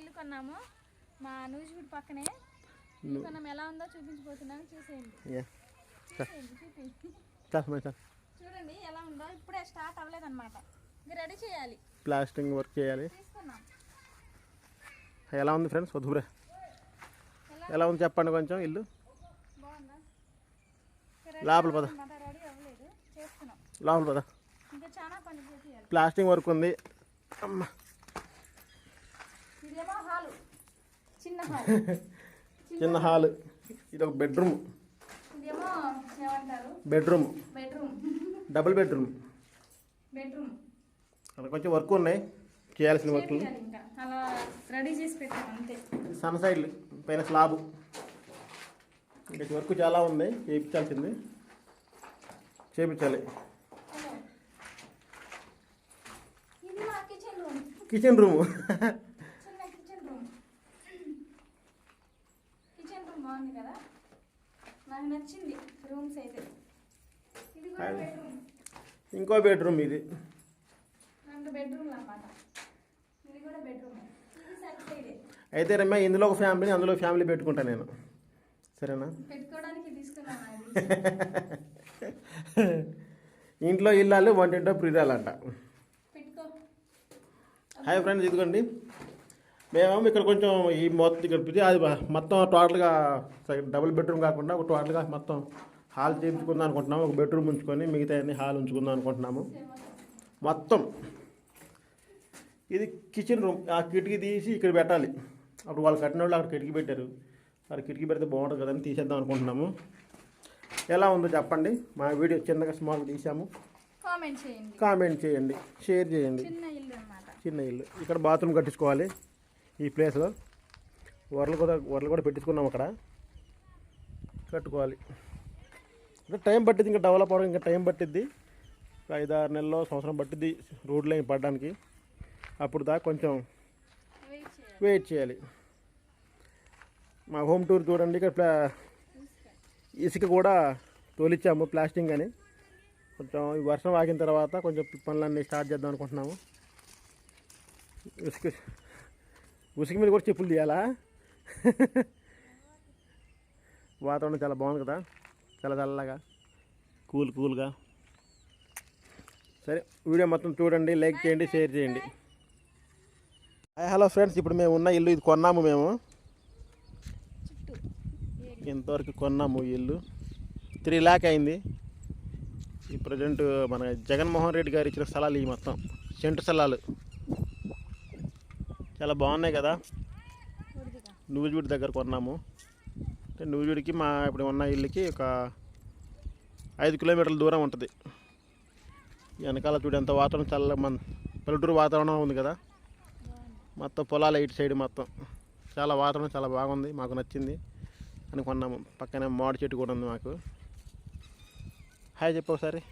ఇల్లు కొన్నాము. మా నూజివీడు పక్కనే. ఇల్లు కొన్నాము. ఎలా ఉందో చూపించబోతున్నాను. చూసేయండి. చూడండి ఎలా ఉందో. ఇప్పుడే స్టార్ట్ అవ్వలేదన్నమాట. ఇది రెడీ చేయాలి. ప్లాస్టింగ్ వర్క్ చేయాలి. ఎలా ఉంది ఫ్రెండ్స్? వద్దురా ఎలా ఉంది చెప్పండి కొంచెం ఇల్లు? లోపల పద. అవ్వలేదు. లోపల పద. ప్లాస్టింగ్ వర్క్ ఉంది. అమ్మ. ఇదేమో హాలు. చిన్న హాల్. చిన్న హాల్. ఇది ఒక బెడ్రూమ్. ఇదేమో ఏమంటారు? Bedroom. Bedroom. Double bedroom. Bedroom. అక్కడ కొంచెం వర్క్ ఉన్నాయి. చేయాల్సిన వర్క్లు చేయాలి ఇంకా. అలా రెడీ చేసి పెట్టాం అంతే. సన్ సైడ్లు పైన స్లాబ్. ఇంకా వర్క్ చాలా ఉంది. చేయించాల్సింది చేయించాలి కిచెన్ రూమ్ కిచెన్ రూమ్ చిన్న కిచెన్ రూమ్ కిచెన్ రూమ్ బాగుంది కదా నాకు నచ్చింది. రూమ్స్ అయితే. ఇది కూడా. బెడ్రూమ్. ఇంకో బెడ్రూమ్ ఇది. రెండు బెడ్రూమ్లు అన్నమాట. ఇది కూడా బెడ్రూమ్. ఇది సైడ్ సైడే అయితే రమ్య ఇందులో ఒక ఫ్యామిలీ అందులో ఫ్యామిలీ పెట్టుకుంటా నేను. సరేనా? పెట్టుకోవడానికి తీసుకున్నాను అది ఇంట్లో ఇల్లాలు వంటింటో ప్రియురాలంట పెట్టుకో. హాయ్ ఫ్రెండ్స్ ఇదిగోండి. మేమేమో ఇక్కడ కొంచెం ఈ మొత్తం ఇక్కడ ఇది అది మొత్తం టోటల్గా డబుల్ బెడ్రూమ్ కాకుండా ఒక టోటల్గా మొత్తం హాల్ చేయించుకుందాం అనుకుంటున్నాము. ఒక బెడ్రూమ్ ఉంచుకొని మిగతా అన్ని హాల్ ఉంచుకుందాం అనుకుంటున్నాము. మొత్తం ఇది కిచెన్ రూమ్. ఆ కిటికీ తీసి ఇక్కడ పెట్టాలి. అప్పుడు వాళ్ళు కట్టిన వాళ్ళు అక్కడ కిటికీ పెట్టారు. అక్కడ కిటికీ పెడితే బాగుంటుంది కదని తీసేద్దాం అనుకుంటున్నాము. ఎలా ఉందో చెప్పండి. మా వీడియో చిన్నగా స్మాల్ తీసాము. కామెంట్ చేయండి. కామెంట్ చేయండి. షేర్ చేయండి. చిన్న ఇల్లు. ఇక్కడ బాత్రూమ్ కట్టించుకోవాలి. ఈ ప్లేస్లో వరలు కూడా వరలు కూడా పెట్టించుకున్నాం అక్కడ. కట్టుకోవాలి. ఇంకా టైం పట్టింది ఇంకా డెవలప్ అవ్వడం ఇంకా టైం పట్టిద్ది. ఒక ఐదు ఆరు నెలల్లో సంవత్సరం పట్టిద్ది రోడ్ లైన్ పడడానికి. అప్పుడు దాకా కొంచెం వెయిట్ చేయాలి. మా హోమ్ టూర్ చూడండి ఇక్కడ ప్లా ఇసుక కూడా తోలిచ్చాము ప్లాస్టింగ్ అని. కొంచెం ఈ వర్షం ఆగిన తర్వాత కొంచెం పనులన్నీ స్టార్ట్ చేద్దాం అనుకుంటున్నాము. ఇసుక ఉసుక మీద కూడా చెప్పులు తీయాలా? వాతావరణం చాలా బాగుంది కదా. చాలా చల్లగా. కూల్ కూల్గా. సరే వీడియో మొత్తం చూడండి లైక్ చేయండి షేర్ చేయండి. హాయ్ హలో ఫ్రెండ్స్ ఇప్పుడు మేము ఉన్న ఇల్లు ఇది కొన్నాము మేము. ఇంతవరకు కొన్నాము ఇల్లు. త్రీ ల్యాక్ అయింది. ఈ ప్రజెంట్ మన జగన్మోహన్ రెడ్డి గారు ఇచ్చిన స్థలాలు ఈ మొత్తం. సెంటు స్థలాలు. చాలా బాగున్నాయి కదా. ఉడిదిగా నూజివీడి దగ్గర కొన్నాము. అంటే నూజివీడికి మా ఇప్పుడు ఉన్న ఇల్లుకి ఒక ఐదు కిలోమీటర్ల దూరం ఉంటుంది. వెనకాల చూడు ఎంత వాతావరణం చల్ల మన పల్లెటూరు వాతావరణం ఉంది కదా. మొత్తం పొలాలు ఇటు సైడ్ మొత్తం. చాలా వాతావరణం చాలా బాగుంది మాకు నచ్చింది అని కొన్నాము. పక్కనే మామిడి చెట్టు కూడా ఉంది మాకు. హాయ్ చెప్పు ఒకసారి.